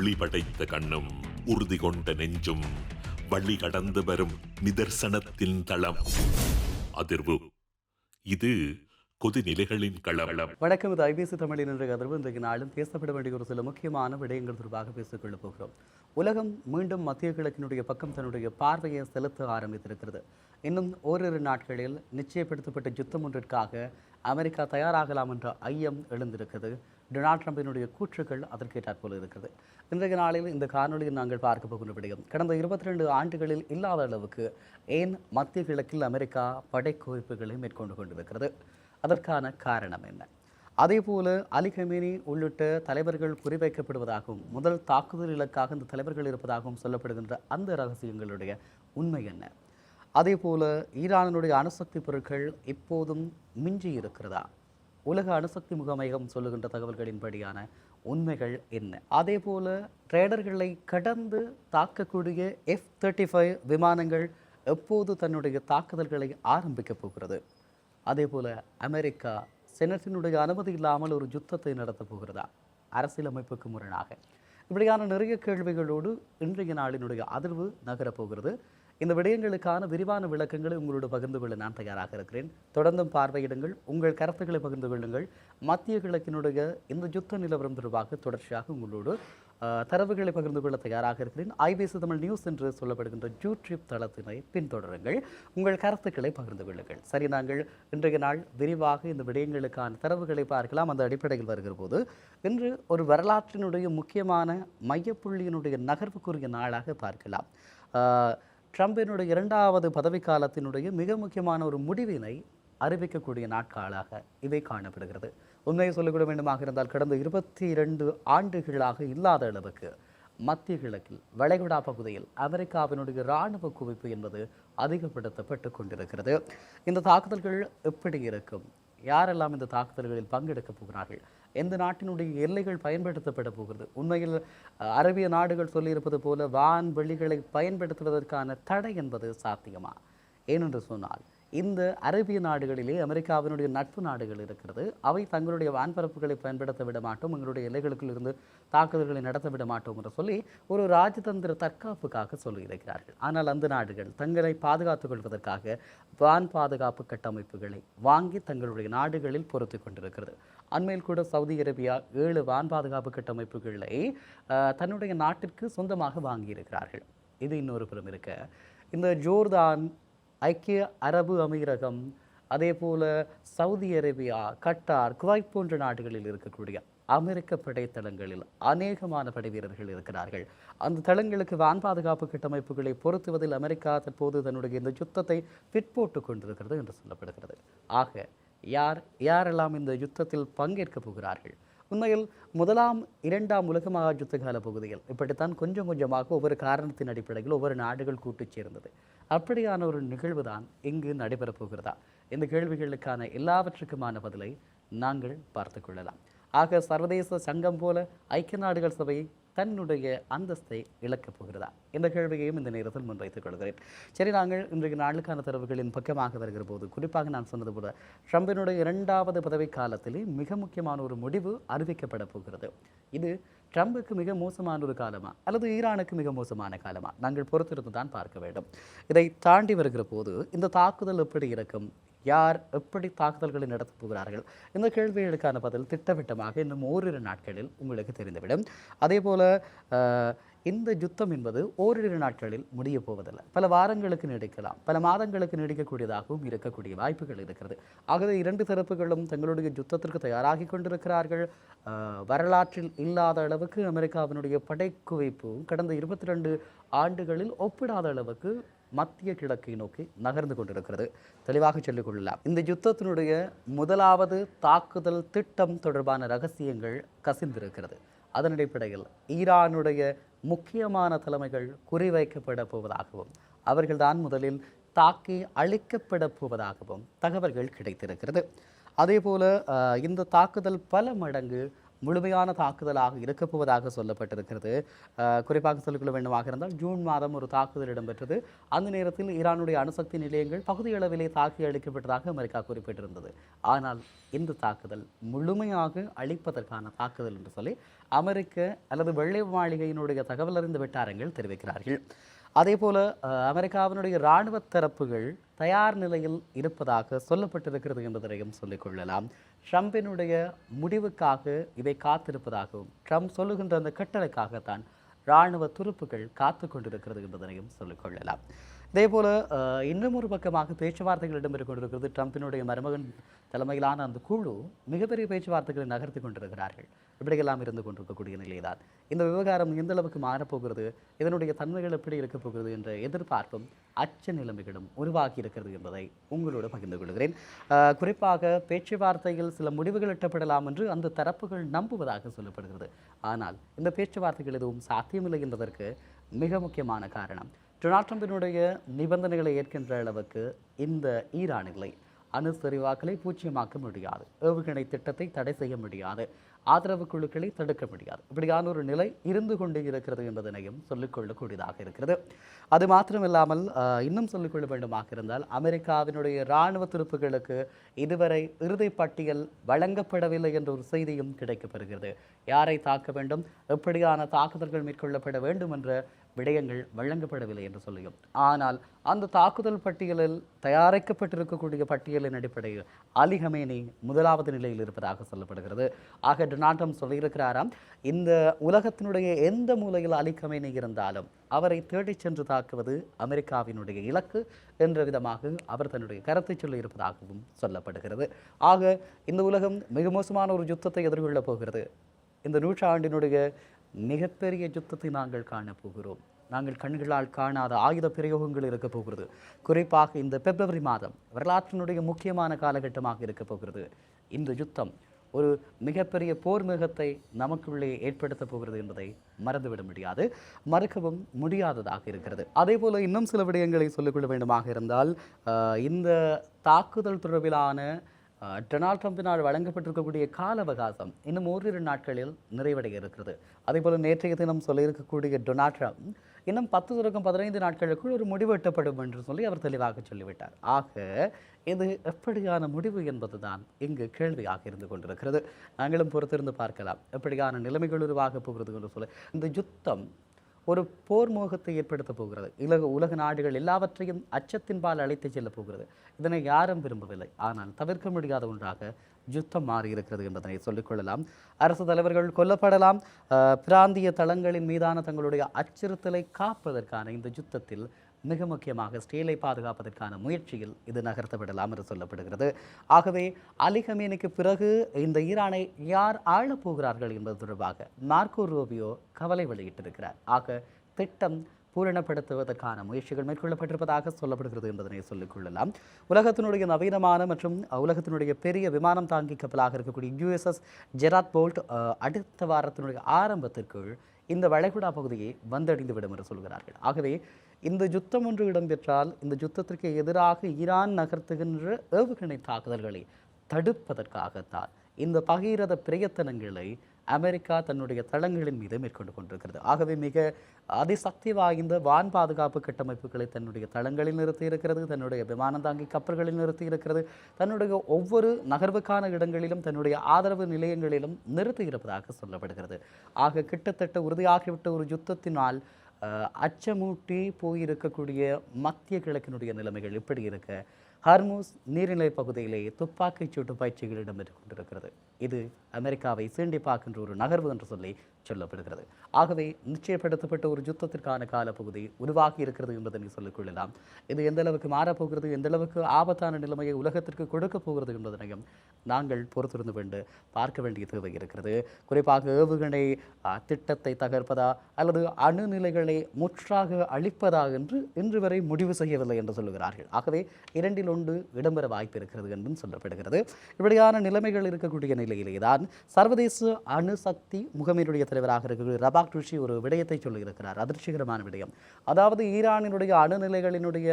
ஒளி படைத்த கண்ணும் உறுதி கொண்ட நெஞ்சும் வழி கடந்து வரும் நிதர்சனத்தின் தளம். அதிர்வு. இது கொதிநிலைகளின் களவளம் வணக்கம். இது ஐபிசி தமிழின் இன்றைய அதிர்வு. இன்றைக்கு நாளும் பேசப்பட வேண்டிய ஒரு சில முக்கியமான விடயங்கள் தொடர்பாக பேசிக்கொள்ளப் போகிறோம். உலகம் மீண்டும் மத்திய கிழக்கினுடைய பக்கம் தன்னுடைய பார்வையை செலுத்த ஆரம்பித்திருக்கிறது. இன்னும் ஓரிரு நாட்களில் நிச்சயப்படுத்தப்பட்ட யுத்தம் ஒன்றிற்காக அமெரிக்கா தயாராகலாம் என்ற ஐயம் எழுந்திருக்கிறது. டொனால்ட் ட்ரம்பினுடைய கூற்றுகள் அதற்கேற்றாற் போல இருக்கிறது. இன்றைய நாளில் இந்த காணொலியில் நாங்கள் பார்க்க போகின்ற விடயம் கடந்த இருபத்தி ரெண்டு ஆண்டுகளில் இல்லாத அளவுக்கு ஏன் மத்திய கிழக்கில் அமெரிக்கா படைக்குவிப்புகளை மேற்கொண்டு கொண்டிருக்கிறது? அதற்கான காரணம் என்ன? அதேபோல அலி கமேனி உள்ளிட்ட தலைவர்கள் குறிவைக்கப்படுவதாகவும் முதல் தாக்குதல் இலக்காக இந்த தலைவர்கள் இருப்பதாகவும் சொல்லப்படுகின்ற அந்த ரகசியங்களுடைய உண்மை என்ன? அதே போல ஈரானினுடைய அணுசக்தி பொருட்கள் இப்போதும் மிஞ்சி இருக்கிறதா உலக அணுசக்தி முகமையம் சொல்லுகின்ற தகவல்களின்படியான உண்மைகள் என்ன? அதேபோல ட்ரேடர்களை கடந்து தாக்கக்கூடிய எஃப் தேர்ட்டி ஃபைவ் விமானங்கள் எப்போது தன்னுடைய தாக்குதல்களை ஆரம்பிக்கப் போகிறது? அதே போல் அமெரிக்கா செனட்டினுடைய அனுமதி இல்லாமல் ஒரு யுத்தத்தை நடத்தப் போகிறதா? அரசியலமைப்புக்கு முரணாக. இப்படியான நிறைய கேள்விகளோடு இன்றைய நாளினுடைய அதிர்வு நகரப் போகிறது. இந்த விடயங்களுக்கான விரிவான விளக்கங்களை உங்களோடு பகிர்ந்து கொள்ள நான் தயாராக இருக்கிறேன். தொடர்ந்தும் பார்வையிடுங்கள் உங்கள் கருத்துக்களை பகிர்ந்து கொள்ளுங்கள். மத்திய கிழக்கினுடைய இந்த யுத்த நிலவரம் தொடர்பாக தொடர்ச்சியாக உங்களோடு தரவுகளை பகிர்ந்து கொள்ள தயாராக இருக்கிறேன். ஐபிசி தமிழ் நியூஸ் என்று சொல்லப்படுகின்ற யூடியூப் தளத்தினை பின்தொடருங்கள். உங்கள் கருத்துக்களை பகிர்ந்து கொள்ளுங்கள். சரி நாங்கள் இன்றைய நாள் விரிவாக இந்த விடயங்களுக்கான தரவுகளை பார்க்கலாம். அந்த அடிப்படையில் வருகிற போது இன்று ஒரு வரலாற்றினுடைய முக்கியமான மையப்புள்ளியினுடைய நகர்வுக்குரிய நாளாக பார்க்கலாம். ட்ரம்பினுடைய இரண்டாவது பதவிக்காலத்தினுடைய மிக முக்கியமான ஒரு முடிவினை அறிவிக்கக்கூடிய நாட்களாக இவை காணப்படுகிறது. உண்மையை சொல்லிவிட வேண்டுமாக இருந்தால் கடந்த இருபத்தி இரண்டு ஆண்டுகளாக இல்லாத அளவுக்கு மத்திய கிழக்கில் வளைகுடா பகுதியில் அமெரிக்காவினுடைய இராணுவ குவிப்பு என்பது அதிகப்படுத்தப்பட்டு கொண்டிருக்கிறது. இந்த தாக்குதல்கள் எப்படி இருக்கும்? யாரெல்லாம் இந்த தாக்குதல்களில் பங்கெடுக்கப் போகிறார்கள்? எந்த நாட்டினுடைய எல்லைகள் பயன்படுத்தப்பட போகிறது? உண்மையில் அரபிய அரேபிய நாடுகள் சொல்லியிருப்பது போல வான் வெளிகளை பயன்படுத்துவதற்கான தடை என்பது சாத்தியமா? ஏனென்று சொன்னால் இந்த அரேபிய நாடுகளிலே அமெரிக்காவினுடைய நட்பு நாடுகள் இருக்கிறது. அவை தங்களுடைய வான்பரப்புகளை பயன்படுத்த விட மாட்டோம் எங்களுடைய எல்லைகளுக்குள் இருந்து தாக்குதல்களை நடத்த விட மாட்டோம் என்று சொல்லி ஒரு ராஜதந்திர தற்காப்புக்காக சொல்லியிருக்கிறார்கள். ஆனால் அந்த நாடுகள் தங்களை பாதுகாத்துக் கொள்வதற்காக வான் பாதுகாப்பு கட்டமைப்புகளை வாங்கி தங்களுடைய நாடுகளில் பொறுத்து கொண்டிருக்கிறது. அண்மையில் கூட சவுதி அரேபியா ஏழு வான் பாதுகாப்பு கட்டமைப்புகளை தன்னுடைய நாட்டிற்கு சொந்தமாக வாங்கியிருக்கிறார்கள். இது இன்னொரு புறம் இருக்க. இந்த ஜோர்தான் ஐக்கிய அரபு அமீரகம் அதே போல் சவுதி அரேபியா கட்டார் குவைத் போன்ற நாடுகளில் இருக்கக்கூடிய அமெரிக்க படைத்தளங்களில் அநேகமான படை வீரர்கள் இருக்கிறார்கள். அந்த தளங்களுக்கு வான் பாதுகாப்பு கட்டமைப்புகளை பொருத்துவதில் அமெரிக்கா தற்போது தன்னுடைய இந்த யுத்தத்தை பிற்போட்டு கொண்டிருக்கிறது என்று சொல்லப்படுகிறது. ஆக யார் யாரெல்லாம் இந்த யுத்தத்தில் பங்கேற்கப் போகிறார்கள்? உண்மையில் முதலாம் இரண்டாம் உலக மகா யுத்த பகுதியில் இப்படித்தான் கொஞ்சம் கொஞ்சமாக ஒவ்வொரு காரணத்தின் அடிப்படையில் ஒவ்வொரு நாடுகள் கூட்டுச் சேர்ந்தது. அப்படியான ஒரு நிகழ்வு தான் இங்கு நடைபெறப் போகிறதா? இந்த கேள்விகளுக்கான எல்லாவற்றுக்குமான பதிலை நாங்கள் பார்த்து கொள்ளலாம். ஆக சர்வதேச சங்கம் போல ஐக்கிய நாடுகள் சபை தன்னுடைய அந்தஸ்தை இழக்கப் போகிறதா? இந்த கேள்வியையும் இந்த நேரத்தில் முன்வைத்துக் கொள்கிறேன். சரி நாங்கள் இன்றைய நாளுக்கான தரவுகளின் பக்கமாக வருகிற போது குறிப்பாக நான் சொன்னது போல ட்ரம்பினுடைய இரண்டாவது பதவி காலத்திலே மிக முக்கியமான ஒரு முடிவு அறிவிக்கப்பட போகிறது. இது ட்ரம்புக்கு மிக மோசமான ஒரு காலமா? அல்லது ஈரானுக்கு மிக மோசமான காலமா? நாங்கள் பொறுத்திருந்து தான் பார்க்க வேண்டும். இதை தாண்டி வருகிற போது இந்த தாக்குதல் எப்படி இருக்கும் யார் எப்படி தாக்குதல்களை நடத்தப் போகிறார்கள்? இந்த கேள்விகளுக்கான பதில் திட்டவட்டமாக இன்னும் ஓரிரு நாட்களில் உங்களுக்கு தெரிந்துவிடும். அதே போல் இந்த யுத்தம் என்பது ஓரிரு நாட்களில் முடிய போவதில்லை. பல வாரங்களுக்கு நீடிக்கலாம் பல மாதங்களுக்கு நீடிக்கக்கூடியதாகவும் இருக்கக்கூடிய வாய்ப்புகள் இருக்கிறது. ஆகவே இரண்டு தரப்புகளும் தங்களுடைய யுத்தத்திற்கு தயாராகி கொண்டிருக்கிறார்கள். வரலாற்றில் இல்லாத அளவுக்கு அமெரிக்காவினுடைய படைக்குவிப்பு கடந்த இருபத்தி ரெண்டு ஆண்டுகளில் ஒப்பிடாத அளவுக்கு மத்திய கிழக்கை நோக்கி நகர்ந்து கொண்டிருக்கிறது. தெளிவாக சொல்லிக் கொள்ளலாம். இந்த யுத்தத்தினுடைய முதலாவது தாக்குதல் திட்டம் தொடர்பான ரகசியங்கள் கசிந்திருக்கிறது. அதன் அடிப்படையில் ஈரானுடைய முக்கியமான தலைமைகள் குறிவைக்கப்பட போவதாகவும் அவர்கள்தான் முதலில் தாக்கி அழிக்கப்பட போவதாகவும் தகவல்கள் கிடைத்திருக்கிறது. அதே போல இந்த தாக்குதல் பல மடங்கு முழுமையான தாக்குதலாக இருக்கப் போவதாக சொல்லப்பட்டிருக்கிறது குறிப்பாக சொல்லிக்கொள்ள வேண்டுமாக இருந்தால் ஜூன் மாதம் ஒரு தாக்குதல் இடம்பெற்றது. அந்த நேரத்தில் ஈரானுடைய அணுசக்தி நிலையங்கள் பகுதியளவிலே தாக்கி அளிக்கப்பட்டதாக அமெரிக்கா குறிப்பிட்டிருந்தது. ஆனால் இந்த தாக்குதல் முழுமையாக அழிப்பதற்கான தாக்குதல் என்று சொல்லி அமெரிக்க அல்லது வெள்ளை மாளிகையினுடைய தகவல் அறிந்த வட்டாரங்கள் தெரிவிக்கிறார்கள். அதே போல அமெரிக்காவினுடைய இராணுவ தரப்புகள் தயார் நிலையில் இருப்பதாக சொல்லப்பட்டிருக்கிறது என்பதையும் சொல்லிக் கொள்ளலாம். ட்ரம்பினுடைய முடிவுக்காக இவை காத்திருப்பதாகவும் ட்ரம்ப் சொல்லுகின்ற அந்த கட்டளைக்காகத்தான் இராணுவ துருப்புகள் காத்து கொண்டிருக்கிறது என்பதனையும் சொல்லிக்கொள்ளலாம் இதேபோல் இதே இன்னும் ஒரு பக்கமாக பேச்சுவார்த்தைகள் இடம்பெற்றுக் கொண்டிருக்கிறது ட்ரம்பினுடைய மருமகன் தலைமையிலான அந்த குழு மிகப்பெரிய பேச்சுவார்த்தைகளை நகர்த்தி கொண்டிருக்கிறார்கள். இப்படியெல்லாம் இருந்து கொண்டிருக்கக்கூடிய நிலைதான் இந்த விவகாரம் எந்த அளவுக்கு மாறப்போகிறது இதனுடைய தன்மைகள் எப்படி இருக்கப் போகிறது என்ற எதிர்பார்ப்பும் அச்ச நிலைமைகளும் உருவாகி இருக்கிறது என்பதை உங்களோடு பகிர்ந்து கொள்கிறேன். குறிப்பாக பேச்சுவார்த்தையில் சில முடிவுகள் எட்டப்படலாம் என்று அந்த தரப்புகள் நம்புவதாக சொல்லப்படுகிறது. ஆனால் இந்த பேச்சுவார்த்தைகள் எதுவும் சாத்தியமில்லை என்பதற்கு மிக முக்கியமான காரணம் டொனால்ட் ட்ரம்பினுடைய நிபந்தனைகளை ஏற்கின்ற அளவுக்கு இந்த ஈரான் அணு செறிவாக்களை பூஜ்ஜியமாக்க முடியாது. ஏவுகணை திட்டத்தை தடை செய்ய முடியாது. ஆதரவு குழுக்களை தடுக்க முடியாது. இப்படியான ஒரு நிலை இருந்து கொண்டே இருக்கிறது என்பதனையும் சொல்லிக்கொள்ளக்கூடியதாக இருக்கிறது. அது மாத்திரமில்லாமல் இன்னும் சொல்லிக்கொள்ள வேண்டுமாக இருந்தால் அமெரிக்காவினுடைய இராணுவ துருப்புகளுக்கு இதுவரை இறுதி பட்டியல் வழங்கப்படவில்லை என்ற ஒரு செய்தியும் கிடைக்கப்பெறுகிறது. யாரை தாக்க வேண்டும்? எப்படியான தாக்குதல்கள் மேற்கொள்ளப்பட வேண்டும் என்ற விடயங்கள் வழங்கப்படவில்லை என்று சொல்லியும் ஆனால் அந்த தாக்குதல் பட்டியலில் தயாரிக்கப்பட்டிருக்கக்கூடிய பட்டியலின் அடிப்படையில் அலி ஹமேனி முதலாவது நிலையில் இருப்பதாக சொல்லப்படுகிறது. ஆக டொனால்ட் ட்ரம்ப் சொல்லியிருக்கிறாராம் இந்த உலகத்தினுடைய எந்த மூலையில் அலி ஹமேனி இருந்தாலும் அவரை தேடிச் சென்று தாக்குவது அமெரிக்காவினுடைய இலக்கு என்ற விதமாக அவர் தன்னுடைய கருத்தை சொல்லியிருப்பதாகவும் சொல்லப்படுகிறது. ஆக இந்த உலகம் மிக மோசமான ஒரு யுத்தத்தை எதிர்கொள்ளப் போகிறது. இந்த நூற்றாண்டினுடைய மிகப்பெரிய யுத்தத்தை நாங்கள் காணப் போகிறோம் நாங்கள் கண்களால் காணாத ஆயுத பிரயோகங்கள் இருக்க போகிறது. குறிப்பாக இந்த பிப்ரவரி மாதம் வரலாற்றினுடைய முக்கியமான காலகட்டமாக இருக்க போகிறது. இந்த யுத்தம் ஒரு மிகப்பெரிய போர் மிகத்தை நமக்குள்ளே ஏற்படுத்த போகிறது என்பதை மறந்துவிட முடியாது. மறுக்கவும் முடியாததாக இருக்கிறது. அதே போல் இன்னும் சில விடயங்களை சொல்லிக்கொள்ள வேண்டுமாக இருந்தால் இந்த தாக்குதல் தொடர்பிலான டொனால்ட் ட்ரம்பினால் வழங்கப்பட்டிருக்கக்கூடிய கால அவகாசம் இன்னும் ஓரிரு நாட்களில் நிறைவடைய இருக்கிறது. அதே போல நேற்றைய தினம் சொல்லியிருக்கக்கூடிய டொனால்ட் ட்ரம்ப் இன்னும் பத்து தொடக்கம் பதினைந்து நாட்களுக்குள் ஒரு முடிவு எட்டப்படும் என்று சொல்லி அவர் தெளிவாக சொல்லிவிட்டார். ஆக இது எப்படியான முடிவு என்பதுதான் இங்கு கேள்வியாக இருந்து கொண்டிருக்கிறது. நாங்களும் பொறுத்திருந்து பார்க்கலாம். எப்படியான நிலைமைகள் உருவாக போகிறது என்று சொல்லி. இந்த யுத்தம் ஒரு போர் மோகத்தை ஏற்படுத்தப் போகிறது. உலக உலக நாடுகள் எல்லாவற்றையும் அச்சத்தின்பால் அழைத்து செல்லப் போகிறது. இதனை யாரும் விரும்பவில்லை. ஆனால் தவிர்க்க முடியாத ஒன்றாக யுத்தம் மாறியிருக்கிறது என்பதனை சொல்லிக்கொள்ளலாம் அரசு தலைவர்கள் கொல்லப்படலாம். பிராந்திய தளங்களின் மீதான தங்களுடைய அச்சுறுத்தலை காப்பதற்கான இந்த யுத்தத்தில் மிக முக்கியமாக ஸ்டீலை பாதுகாப்பதற்கான முயற்சியில் இது நகர்த்தப்படலாம் என்று சொல்லப்படுகிறது. ஆகவே அலி பிறகு இந்த ஈரானை யார் ஆளப் போகிறார்கள் என்பது தொடர்பாக மார்க்கோ ரூபியோ கவலை வெளியிட்டிருக்கிறார். ஆக திட்டம் பூரணப்படுத்துவதற்கான முயற்சிகள் மேற்கொள்ளப்பட்டிருப்பதாக சொல்லப்படுகிறது என்பதனை சொல்லிக்கொள்ளலாம் உலகத்தினுடைய நவீனமான மற்றும் உலகத்தினுடைய பெரிய விமானம் தாங்கி கப்பலாக இருக்கக்கூடிய யுஎஸ்எஸ் ஜெராத் போல்ட் அடுத்த வாரத்தினுடைய ஆரம்பத்திற்குள் இந்த வளைகுடா பகுதியை வந்தடைந்து விடும் என்று சொல்கிறார்கள். ஆகவே இந்த யுத்தம் ஒன்று இடம்பெற்றால் இந்த யுத்தத்திற்கு எதிராக ஈரான் நகர்த்துகின்ற ஏவுகணை தாக்குதல்களை தடுப்பதற்காகத்தான் இந்த பகிரத பிரயத்தனங்களை அமெரிக்கா தன்னுடைய தளங்களின் மீது மேற்கொண்டு கொண்டிருக்கிறது. ஆகவே மிக அதிசக்தி வாய்ந்த வான் பாதுகாப்பு கட்டமைப்புகளை தன்னுடைய தளங்களில் நிறுத்தி இருக்கிறது தன்னுடைய விமானம் தாங்கி கப்பல்களில் நிறுத்தி இருக்கிறது தன்னுடைய ஒவ்வொரு நகர்வுக்கான இடங்களிலும் தன்னுடைய ஆதரவு நிலையங்களிலும் நிறுத்தி இருப்பதாக சொல்லப்படுகிறது. ஆக கிட்டத்தட்ட உறுதியாகிவிட்ட ஒரு யுத்தத்தினால் அச்சமூட்டி போயிருக்கக்கூடிய மத்திய கிழக்கினுடைய நிலைமைகள் இப்படி இருக்க? ஹார்மூஸ் நீர்நிலை பகுதியிலே துப்பாக்கிச் சூட்டு பயிற்சிகள் இடம்பெற்றுக் கொண்டிருக்கிறது. இது அமெரிக்காவை சீண்டி பார்க்கின்ற ஒரு நகர்வு என்று சொல்லி சொல்லப்படுகிறது. ஆகவே நிச்சயப்படுத்தப்பட்ட ஒரு யுத்தத்திற்கான காலப்பகுதி உருவாகி இருக்கிறது என்பதை சொல்லிக் கொள்ளலாம். இது எந்த அளவுக்கு மாறப்போகிறது எந்த அளவுக்கு ஆபத்தான நிலைமையை உலகத்திற்கு கொடுக்க போகிறது என்பதனையும் நாங்கள் பொறுத்திருந்து வேண்டு பார்க்க வேண்டிய தேவை இருக்கிறது. குறிப்பாக ஏவுகணை திட்டத்தை தகர்ப்பதா அல்லது அணுநிலைகளை முற்றாக அழிப்பதா என்று இன்று வரை முடிவு செய்யவில்லை என்று சொல்லுகிறார்கள். ஆகவே இரண்டில் ஒன்று இடம்பெற வாய்ப்பு இருக்கிறது என்றும் சொல்லப்படுகிறது. இப்படியான நிலைமைகள் இருக்கக்கூடிய நிலையிலே தான் சர்வதேச அணுசக்தி முகமையினுடைய தலைவராக இருக்கிற ரபாக் ருஷி ஒரு விடயத்தை சொல்லியிருக்கிறார். அதிர்ச்சிகரமான விடயம். அதாவது ஈரானினுடைய அணுநிலைகளினுடைய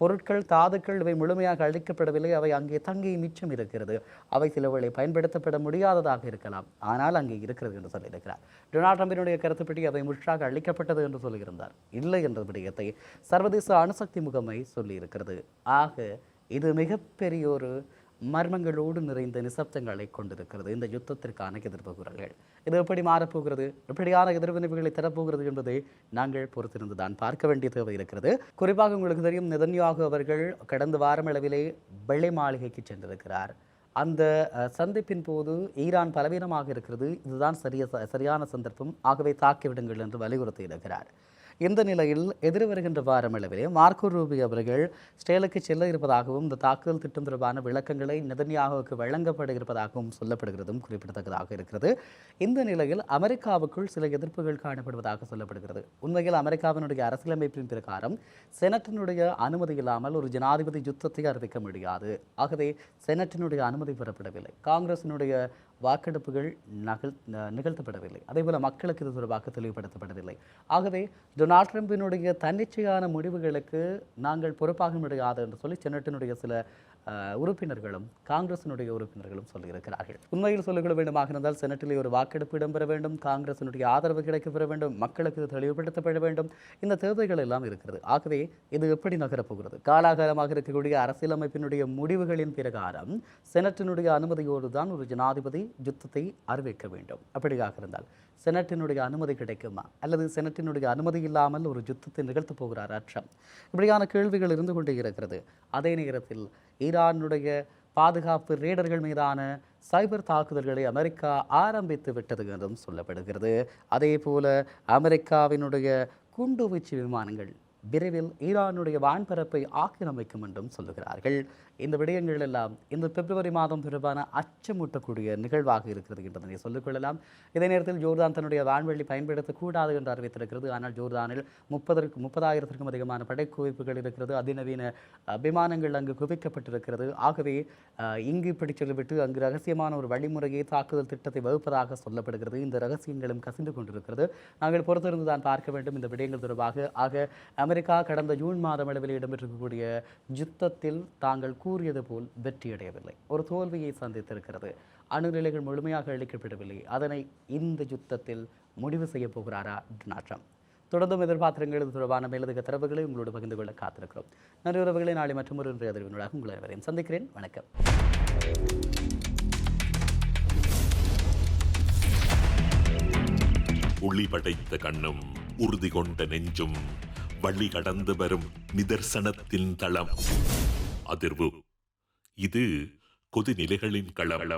பொருட்கள் தாதுக்கள் இவை முழுமையாக அழிக்கப்படவில்லை. அவை அங்கே தங்கி மிச்சம் இருக்கிறது. அவை சிலவர்களை பயன்படுத்தப்பட முடியாததாக இருக்கலாம். ஆனால் அங்கே இருக்கிறது என்று சொல்லியிருக்கிறார். டொனால்ட் ட்ரம்பினுடைய கருத்துப்படி அவை முற்றாக அழிக்கப்பட்டது என்று சொல்லியிருந்தார். இல்லை என்ற விடயத்தை சர்வதேச அணுசக்தி முகமை சொல்லியிருக்கிறது. ஆக இது மிகப்பெரிய ஒரு மர்மங்களோடு நிறைந்த நிசப்தங்களை கொண்டிருக்கிறது. இந்த யுத்தத்திற்கான எதிர்ப்பு குரல்கள் இது எப்படி மாறப்போகிறது? எப்படியான எதிர்வினைவுகளை தரப்போகிறது என்பதை நாங்கள் பொறுத்திருந்து தான் பார்க்க வேண்டிய தேவை இருக்கிறது. குறிப்பாக உங்களுக்கு தெரியும் நிதன்யாகு அவர்கள் கடந்த வாரம் அளவிலே வெள்ளை மாளிகைக்கு சென்றிருக்கிறார். அந்த சந்திப்பின் போது ஈரான் பலவீனமாக இருக்கிறது. இதுதான் சரிய சரியான சந்தர்ப்பம். ஆகவே தாக்கிவிடுங்கள் என்று வலியுறுத்தி இருக்கிறார் இந்த நிலையில் எதிர் வருகின்ற வாரம் அளவிலே மார்க்கோ ரூபி அவர்கள் ஸ்டேலுக்கு செல்ல இருப்பதாகவும் இந்த தாக்குதல் திட்டம் தொடர்பான விளக்கங்களை நெதன்யாகுவுக்கு வழங்கப்பட இருப்பதாகவும் சொல்லப்படுகிறதும் குறிப்பிடத்தக்கதாக இருக்கிறது. இந்த நிலையில் அமெரிக்காவுக்குள் சில எதிர்ப்புகள் காணப்படுவதாக சொல்லப்படுகிறது. உண்மையில் அமெரிக்காவினுடைய அரசியலமைப்பின் பிரகாரம் செனட்டினுடைய அனுமதி இல்லாமல் ஒரு ஜனாதிபதி யுத்தத்தை அறிவிக்க முடியாது. ஆகவே செனட்டினுடைய அனுமதி பெறப்படவில்லை. காங்கிரசினுடைய வாக்கெடுப்புகள் நகல் நிகழ்த்தப்படவில்லை. அதேபோல் மக்களுக்கு இது தொடர்பாக தெளிவுபடுத்தப்படவில்லை. ஆகவே டொனால்ட் ட்ரம்பினுடைய தன்னிச்சையான முடிவுகளுக்கு நாங்கள் பொறுப்பாக முடியாது என்று சொல்லி செனட்டினுடைய சில உறுப்பினர்களும் காங்கிரசினுடைய உறுப்பினர்களும் சொல்லியிருக்கிறார்கள். உண்மையில் சொல்லிக்கொள்ள வேண்டுமாக இருந்தால் செனட்டிலே ஒரு வாக்கெடுப்பு இடம்பெற வேண்டும் காங்கிரசினுடைய ஆதரவு கிடைக்கப்பெற வேண்டும் மக்களுக்கு இது தெளிவுபடுத்தப்பட வேண்டும். இந்த தேவைகள் எல்லாம் இருக்கிறது. ஆகவே இது எப்படி நகரப்போகிறது? காலாகாலமாக இருக்கக்கூடிய அரசியலமைப்பினுடைய முடிவுகளின் பிரகாரம் செனட்டினுடைய அனுமதியோடு தான் ஒரு ஜனாதிபதி யுத்தத்தை அறிவிக்க வேண்டும். அப்படியாக இருந்தால் செனட்டினுடைய அனுமதி கிடைக்குமா? அல்லது செனட்டினுடைய அனுமதி இல்லாமல் ஒரு யுத்தத்தை நிகழ்த்தப் போகிறார்? அற்றம் இப்படியான கேள்விகள் இருந்து கொண்டே இருக்கிறது. அதே நேரத்தில் ஈரானுடைய பாதுகாப்பு ரேடர்கள் மீதான சைபர் தாக்குதல்களை அமெரிக்கா ஆரம்பித்து விட்டது என்றும் சொல்லப்படுகிறது. அதே போல அமெரிக்காவினுடைய குண்டுவீச்சு விமானங்கள் விரைவில் ஈரானுடைய வான்பரப்பை ஆக்கிரமிக்கும் என்றும் சொல்லுகிறார்கள். இந்த விடயங்கள் எல்லாம் இந்த பிப்ரவரி மாதம் தொடர்பான அச்சமூட்டக்கூடிய நிகழ்வாக இருக்கிறது என்பதனை சொல்லிக்கொள்ளலாம் இதே நேரத்தில் ஜோர்தான் தன்னுடைய வான்வெளி பயன்படுத்தக்கூடாது என்று அறிவித்திருக்கிறது. ஆனால் ஜோர்தானில் முப்பதற்கு முப்பதாயிரத்திற்கும் அதிகமான படைக்குவிப்புகள் இருக்கிறது. அதிநவீன விமானங்கள் அங்கு குவிக்கப்பட்டிருக்கிறது. ஆகவே இங்கு இப்படி அங்கு ரகசியமான ஒரு வழிமுறையை தாக்குதல் திட்டத்தை வகுப்பதாக சொல்லப்படுகிறது. இந்த ரகசியங்களும் கசிந்து கொண்டிருக்கிறது. நாங்கள் பொறுத்திருந்து தான் பார்க்க வேண்டும் இந்த விடயங்கள் தொடர்பாக. ஆக அமெரிக்க கடந்த ஜூன் மாதம் அளவில் இடம்பெற்றிருக்கக்கூடிய யுத்தத்தில் தாங்கள் கூறியது போல் வெற்றியடையவில்லை. ஒரு தோல்வியை சந்தித்திருக்கிறது. அணுநிலைகள் முழுமையாக அளிக்கப்படவில்லை அதனை இந்த யுத்தத்தில் முடிவு செய்ய போகிறாரா டொனால்ட் ட்ரம்ப்? தொடர்ந்தும் எதிர்பார்த்திருங்கள். இது தொடர்பான மேலதிக தரவுகளை உங்களோடு பகிர்ந்து கொள்ள காத்திருக்கிறோம். நன்றி உறவுகளை நாளை மற்றும் ஒரு இன்றைய அதிர்வினூடாக உங்களை அனைவரையும் சந்திக்கிறேன். வணக்கம். ஒளி படைத்த கண்ணும் உறுதி கொண்ட நெஞ்சும் வழி கடந்து வரும் நிதர்சனத்தின் தளம். அதிர்வு. இது கொதிநிலைகளின் களவளம்